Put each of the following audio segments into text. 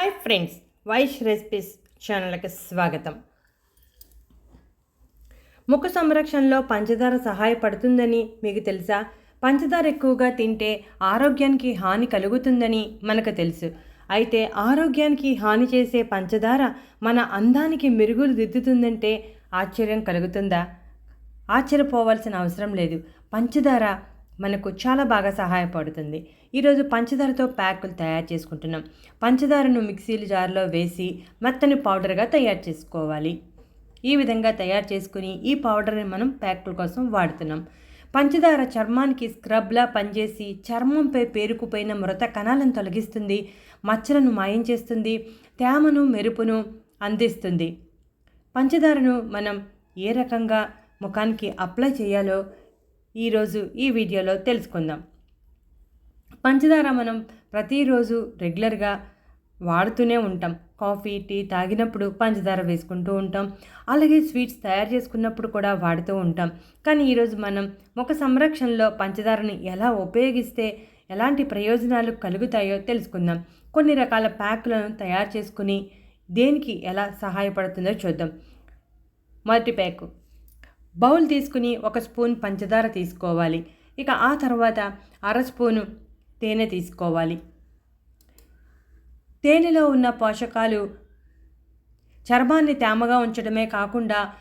Hi friends Vaish recipes ఛానల్కి స్వాగతం. ముఖ సంరక్షణలో పంచదార సహాయపడుతుందని మీకు తెలుసా? పంచదార ఎక్కువగా తింటే ఆరోగ్యానికి హాని కలుగుతుందని మనకు తెలుసు. అయితే ఆరోగ్యానికి హాని చేసే పంచదార మన అందానికి మెరుగులు దిద్దుతుందంటే ఆశ్చర్యం కలుగుతుందా? ఆశ్చర్యపోవాల్సిన అవసరం లేదు. పంచదార మనకు చాలా బాగా సహాయపడుతుంది. ఈరోజు పంచదారతో ప్యాకులు తయారు చేసుకుంటున్నాం. పంచదారను మిక్సీలు జార్లో వేసి మెత్తని పౌడర్గా తయారు చేసుకోవాలి. ఈ విధంగా తయారు చేసుకుని ఈ పౌడర్ని మనం ప్యాకుల కోసం వాడుతున్నాం. పంచదార చర్మానికి స్క్రబ్లా పనిచేసి చర్మంపై పేరుకుపోయిన మృత కణాలను తొలగిస్తుంది. మచ్చలను మాయం చేస్తుంది. తేమను మెరుపును అందిస్తుంది. పంచదారను మనం ఏ రకంగా ముఖానికి అప్లై చేయాలో ఈరోజు ఈ వీడియోలో తెలుసుకుందాం. పంచదార మనం ప్రతిరోజు రెగ్యులర్గా వాడుతూనే ఉంటాం. కాఫీ టీ తాగినప్పుడు పంచదార వేసుకుంటూ ఉంటాం. అలాగే స్వీట్స్ తయారు చేసుకున్నప్పుడు కూడా వాడుతూ ఉంటాం. కానీ ఈరోజు మనం ముఖ సంరక్షణలో పంచదారని ఎలా ఉపయోగిస్తే ఎలాంటి ప్రయోజనాలు కలుగుతాయో తెలుసుకుందాం. కొన్ని రకాల ప్యాకులను తయారు చేసుకుని దేనికి ఎలా సహాయపడుతుందో చూద్దాం. మొదటి ప్యాకు బౌల్ తీసుకుని ఒక స్పూన్ పంచదార తీసుకోవాలి. ఇక ఆ తర్వాత అర స్పూను తేనె తీసుకోవాలి. తేనెలో ఉన్న పోషకాలు చర్మాన్ని తేమగా ఉంచడమే కాకుండా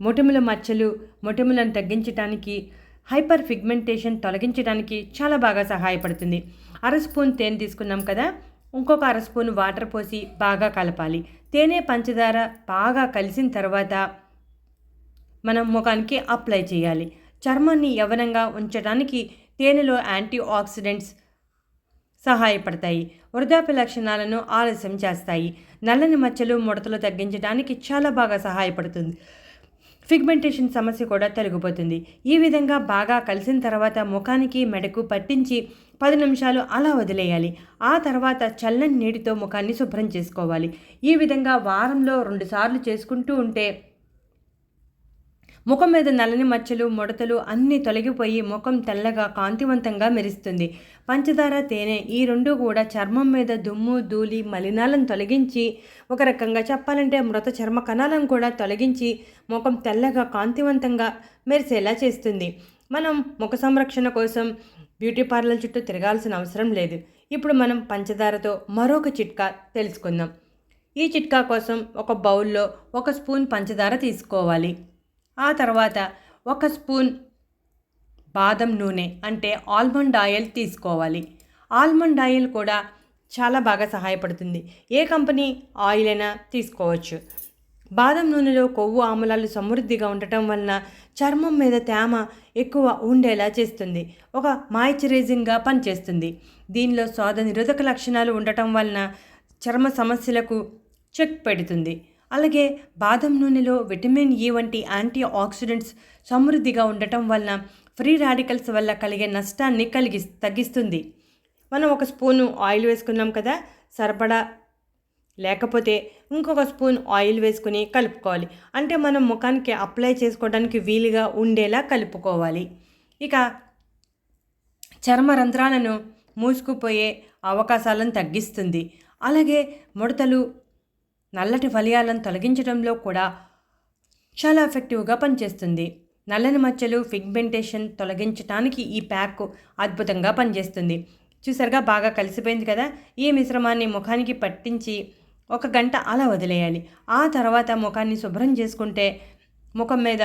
మొటిముల మచ్చలు మొటిములను తగ్గించడానికి హైపర్ ఫిగ్మెంటేషన్ తొలగించడానికి చాలా బాగా సహాయపడుతుంది. అర స్పూన్ తేనె తీసుకున్నాం కదా ఇంకొక అర స్పూన్ వాటర్ పోసి బాగా కలపాలి. తేనె పంచదార బాగా కలిసిన తర్వాత మనం ముఖానికి అప్లై చేయాలి. చర్మాన్ని యవనంగా ఉంచడానికి తేనెలో యాంటీ ఆక్సిడెంట్స్ సహాయపడతాయి. వృద్ధాప్య లక్షణాలను ఆలస్యం చేస్తాయి. నల్లని మచ్చలు ముడతలు తగ్గించడానికి చాలా బాగా సహాయపడుతుంది. ఫిగ్మెంటేషన్ సమస్య కూడా తొలగిపోతుంది. ఈ విధంగా బాగా కలిసిన తర్వాత ముఖానికి మెడకు పట్టించి పది నిమిషాలు అలా వదిలేయాలి. ఆ తర్వాత చల్లని నీటితో ముఖాన్ని శుభ్రం చేసుకోవాలి. ఈ విధంగా వారంలో రెండుసార్లు చేసుకుంటూ ఉంటే ముఖం మీద నల్లని మచ్చలు ముడతలు అన్నీ తొలగిపోయి ముఖం తెల్లగా కాంతివంతంగా మెరుస్తుంది. పంచదార తేనె ఈ రెండు కూడా చర్మం మీద దుమ్ము ధూళి మలినాలను తొలగించి ఒక రకంగా చెప్పాలంటే మృత చర్మ కణాలను కూడా తొలగించి ముఖం తెల్లగా కాంతివంతంగా మెరిసేలా చేస్తుంది. మనం ముఖ సంరక్షణ కోసం బ్యూటీ పార్లర్ చుట్టూ తిరగాల్సిన అవసరం లేదు. ఇప్పుడు మనం పంచదారతో మరొక చిట్కా తెలుసుకుందాం. ఈ చిట్కా కోసం ఒక బౌల్లో ఒక స్పూన్ పంచదార తీసుకోవాలి. ఆ తర్వాత ఒక స్పూన్ బాదం నూనె అంటే ఆల్మండ్ ఆయిల్ తీసుకోవాలి. ఆల్మండ్ ఆయిల్ కూడా చాలా బాగా సహాయపడుతుంది. ఏ కంపెనీ ఆయిల్ అయినా తీసుకోవచ్చు. బాదం నూనెలో కొవ్వు ఆమ్లాలు సమృద్ధిగా ఉండటం వలన చర్మం మీద తేమ ఎక్కువ ఉండేలా చేస్తుంది. ఒక మాయిశ్చరైజింగ్గా పనిచేస్తుంది. దీనిలో స్వాద నిరోధక లక్షణాలు ఉండటం వలన చర్మ సమస్యలకు చెక్ పెడుతుంది. అలాగే బాదం నూనెలో విటమిన్ ఈ వంటి యాంటీ ఆక్సిడెంట్స్ సమృద్ధిగా ఉండటం వలన ఫ్రీ రాడికల్స్ వల్ల కలిగే నష్టాన్ని కలిగి తగ్గిస్తుంది. మనం ఒక స్పూను ఆయిల్ వేసుకున్నాం కదా సరిపడా లేకపోతే ఇంకొక స్పూన్ ఆయిల్ వేసుకుని కలుపుకోవాలి. అంటే మనం ముఖానికి అప్లై చేసుకోవడానికి వీలుగా ఉండేలా కలుపుకోవాలి. ఇక చర్మ రంధ్రాలను మూసుకుపోయే అవకాశాలను తగ్గిస్తుంది. అలాగే ముడతలు నల్లటి వలయాలను తొలగించడంలో కూడా చాలా ఎఫెక్టివ్గా పనిచేస్తుంది. నల్లని మచ్చలు ఫిగ్మెంటేషన్ తొలగించడానికి ఈ ప్యాక్ అద్భుతంగా పనిచేస్తుంది. చూసారుగా బాగా కలిసిపోయింది కదా? ఈ మిశ్రమాన్ని ముఖానికి పట్టించి ఒక గంట అలా వదిలేయాలి. ఆ తర్వాత ముఖాన్ని శుభ్రం చేసుకుంటే ముఖం మీద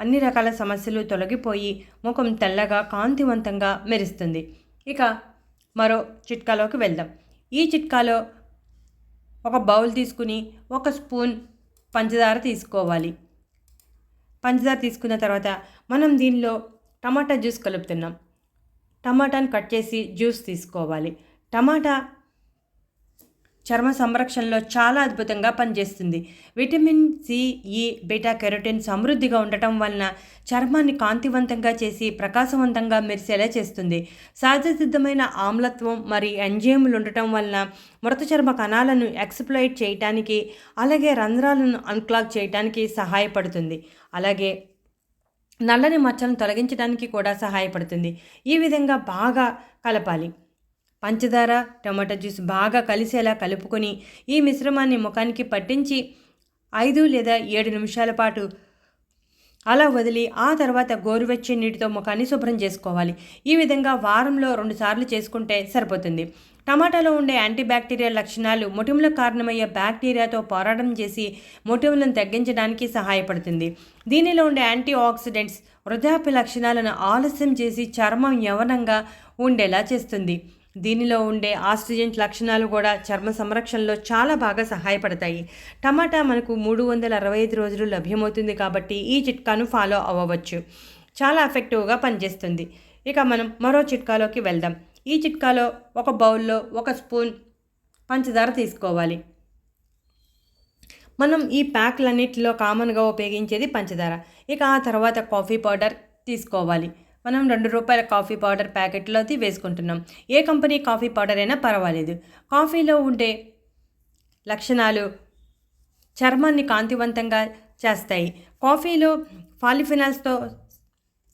అన్ని రకాల సమస్యలు తొలగిపోయి ముఖం తెల్లగా కాంతివంతంగా మెరుస్తుంది. ఇక మరో చిట్కాలోకి వెళ్దాం. ఈ చిట్కాలో ఒక బౌల్ తీసుకుని ఒక స్పూన్ పంచదార తీసుకోవాలి. పంచదార తీసుకున్న తర్వాత మనం దీనిలో టమాటా జ్యూస్ కలుపుతున్నాం. టమాటాని కట్ చేసి జ్యూస్ తీసుకోవాలి. టమాటా చర్మ సంరక్షణలో చాలా అద్భుతంగా పనిచేస్తుంది. Vitamin C E beta carotene సమృద్ధిగా ఉండటం వలన చర్మాన్ని కాంతివంతంగా చేసి ప్రకాశవంతంగా మెరిసేలా చేస్తుంది. సహజసిద్ధమైన ఆమ్లత్వం మరి ఎంజైములు ఉండటం వలన మృత చర్మ కణాలను ఎక్స్ప్లోయిట్ చేయటానికి అలాగే రంధ్రాలను అన్క్లాక్ చేయడానికి సహాయపడుతుంది. అలాగే నల్లని మచ్చలను తొలగించడానికి కూడా సహాయపడుతుంది. ఈ విధంగా బాగా కలపాలి. పంచదార టమాటా జ్యూస్ బాగా కలిసేలా కలుపుకొని ఈ మిశ్రమాన్ని ముఖానికి పట్టించి ఐదు లేదా ఏడు నిమిషాల పాటు అలా వదిలి ఆ తర్వాత గోరువెచ్చే నీటితో ముఖాన్ని శుభ్రం చేసుకోవాలి. ఈ విధంగా వారంలో రెండుసార్లు చేసుకుంటే సరిపోతుంది. టమాటాలో ఉండే యాంటీబ్యాక్టీరియల్ లక్షణాలు మొటిములకు కారణమయ్యే బ్యాక్టీరియాతో పోరాటం చేసి మొటిములను తగ్గించడానికి సహాయపడుతుంది. దీనిలో ఉండే యాంటీ ఆక్సిడెంట్స్ వృద్ధాప్య లక్షణాలను ఆలస్యం చేసి చర్మం యవనంగా ఉండేలా చేస్తుంది. దీనిలో ఉండే ఆస్ట్రిజెంట్ లక్షణాలు కూడా చర్మ సంరక్షణలో చాలా బాగా సహాయపడతాయి. టమాటా మనకు మూడు వందల అరవై ఐదు రోజులు లభ్యమవుతుంది కాబట్టి ఈ చిట్కాను ఫాలో అవ్వవచ్చు. చాలా ఎఫెక్టివ్గా పనిచేస్తుంది. ఇక మనం మరో చిట్కాలోకి వెళ్దాం. ఈ చిట్కాలో ఒక బౌల్లో ఒక స్పూన్ పంచదార తీసుకోవాలి. మనం ఈ ప్యాక్లన్నిటిలో కామన్గా ఉపయోగించేది పంచదార. ఇక ఆ తర్వాత కాఫీ పౌడర్ తీసుకోవాలి. మనం రెండు రూపాయల కాఫీ పౌడర్ ప్యాకెట్లోది వేసుకుంటున్నాం. ఏ కంపెనీ కాఫీ పౌడర్ అయినా పర్వాలేదు. కాఫీలో ఉండే లక్షణాలు చర్మాన్ని కాంతివంతంగా చేస్తాయి. కాఫీలో పాలిఫినాల్స్తో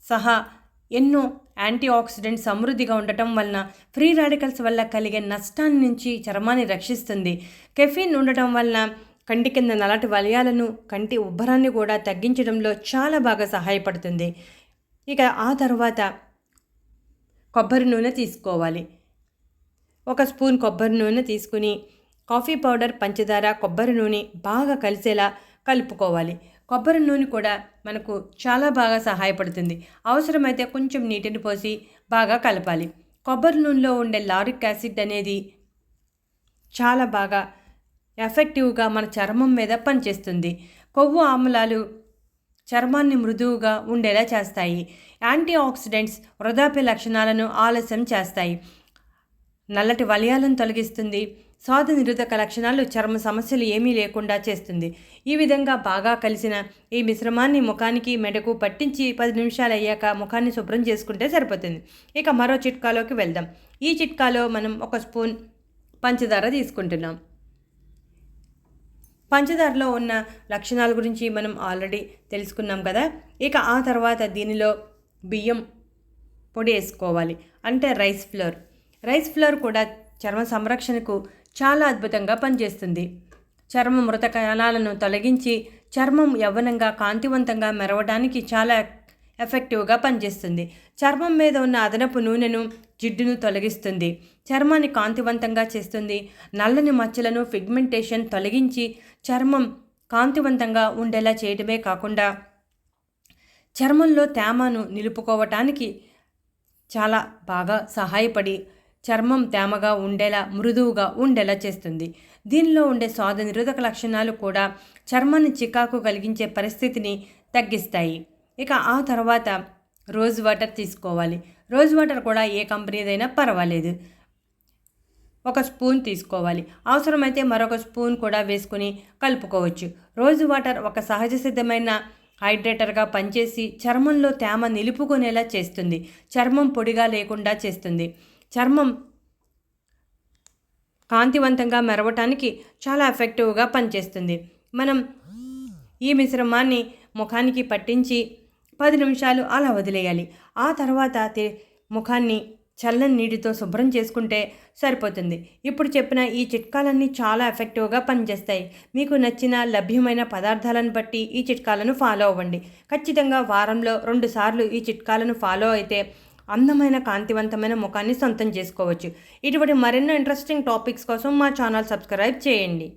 సహా ఎన్నో యాంటీ ఆక్సిడెంట్ సమృద్ధిగా ఉండటం వలన ఫ్రీ రాడికల్స్ వల్ల కలిగే నష్టాన్ని నుంచి చర్మాన్ని రక్షిస్తుంది. కెఫిన్ ఉండటం వలన కంటి కింద నలటి వలయాలను కంటి ఉబ్బరాన్ని కూడా తగ్గించడంలో చాలా బాగా సహాయపడుతుంది. ఇక ఆ తర్వాత కొబ్బరి నూనె తీసుకోవాలి. ఒక స్పూన్ కొబ్బరి నూనె తీసుకుని కాఫీ పౌడర్ పంచదార కొబ్బరి నూనె బాగా కలిసేలా కలుపుకోవాలి. కొబ్బరి నూనె కూడా మనకు చాలా బాగా సహాయపడుతుంది. అవసరమైతే కొంచెం నీటిని పోసి బాగా కలపాలి. కొబ్బరి నూనెలో ఉండే లారిక్ యాసిడ్ అనేది చాలా బాగా ఎఫెక్టివ్గా మన చర్మం మీద పనిచేస్తుంది. కొవ్వు ఆమ్లాలు చర్మాన్ని మృదువుగా ఉండేలా చేస్తాయి. యాంటీ ఆక్సిడెంట్స్ వృధాప్య లక్షణాలను ఆలస్యం చేస్తాయి. నల్లటి వలయాలను తొలగిస్తుంది. స్వాద నిరోధక లక్షణాలు చర్మ సమస్యలు ఏమీ లేకుండా చేస్తుంది. ఈ విధంగా బాగా కలిసిన ఈ మిశ్రమాన్ని ముఖానికి మెడకు పట్టించి పది నిమిషాలు అయ్యాక ముఖాన్ని శుభ్రం చేసుకుంటే సరిపోతుంది. ఇక మరో చిట్కాలోకి వెళ్దాం. ఈ చిట్కాలో మనం ఒక స్పూన్ పంచదార తీసుకుంటున్నాం. పంచదారలో ఉన్న లక్షణాల గురించి మనం ఆల్రెడీ తెలుసుకున్నాం కదా. ఇక ఆ తర్వాత దీనిలో బియ్యం పొడి వేసుకోవాలి. అంటే రైస్ ఫ్లోర్. రైస్ ఫ్లోర్ కూడా చర్మ సంరక్షణకు చాలా అద్భుతంగా పనిచేస్తుంది. చర్మ మృత కణాలను తొలగించి చర్మం యవ్వనంగా కాంతివంతంగా మెరవడానికి చాలా ఎఫెక్టివ్గా పనిచేస్తుంది. చర్మం మీద ఉన్న అదనపు నూనెను జిడ్డును తొలగిస్తుంది. చర్మాన్ని కాంతివంతంగా చేస్తుంది. నల్లని మచ్చలను ఫిగ్మెంటేషన్ తొలగించి చర్మం కాంతివంతంగా ఉండేలా చేయడమే కాకుండా చర్మంలో తేమను నిలుపుకోవటానికి చాలా బాగా సహాయపడి చర్మం తేమగా ఉండేలా మృదువుగా ఉండేలా చేస్తుంది. దీనిలో ఉండే స్వాద నిరోధక లక్షణాలు కూడా చర్మాన్ని చికాకు కలిగించే పరిస్థితిని తగ్గిస్తాయి. ఇక ఆ తర్వాత రోజ్ వాటర్ తీసుకోవాలి. రోజ్ వాటర్ కూడా ఏ కంపెనీదైనా పర్వాలేదు. ఒక స్పూన్ తీసుకోవాలి. అవసరమైతే మరొక స్పూన్ కూడా వేసుకుని కలుపుకోవచ్చు. రోజు వాటర్ ఒక సహజ సిద్ధమైన హైడ్రేటర్గా పనిచేసి చర్మంలో తేమ నిలుపుకునేలా చేస్తుంది. చర్మం పొడిగా లేకుండా చేస్తుంది. చర్మం కాంతివంతంగా మెరవటానికి చాలా ఎఫెక్టివ్గా పనిచేస్తుంది. మనం ఈ మిశ్రమాన్ని ముఖానికి పట్టించి పది నిమిషాలు అలా వదిలేయాలి. ఆ తర్వాత ముఖాన్ని చల్లని నీటితో శుభ్రం చేసుకుంటే సరిపోతుంది. ఇప్పుడు చెప్పిన ఈ చిట్కాలన్నీ చాలా ఎఫెక్టివ్గా పనిచేస్తాయి. మీకు నచ్చిన లభ్యమైన పదార్థాలను బట్టి ఈ చిట్కాలను ఫాలో అవ్వండి. ఖచ్చితంగా వారంలో రెండుసార్లు ఈ చిట్కాలను ఫాలో అయితే అందమైన కాంతివంతమైన ముఖాన్ని సొంతం చేసుకోవచ్చు. ఇటువంటి మరెన్నో ఇంట్రెస్టింగ్ టాపిక్స్ కోసం మా ఛానల్ సబ్స్క్రైబ్ చేయండి.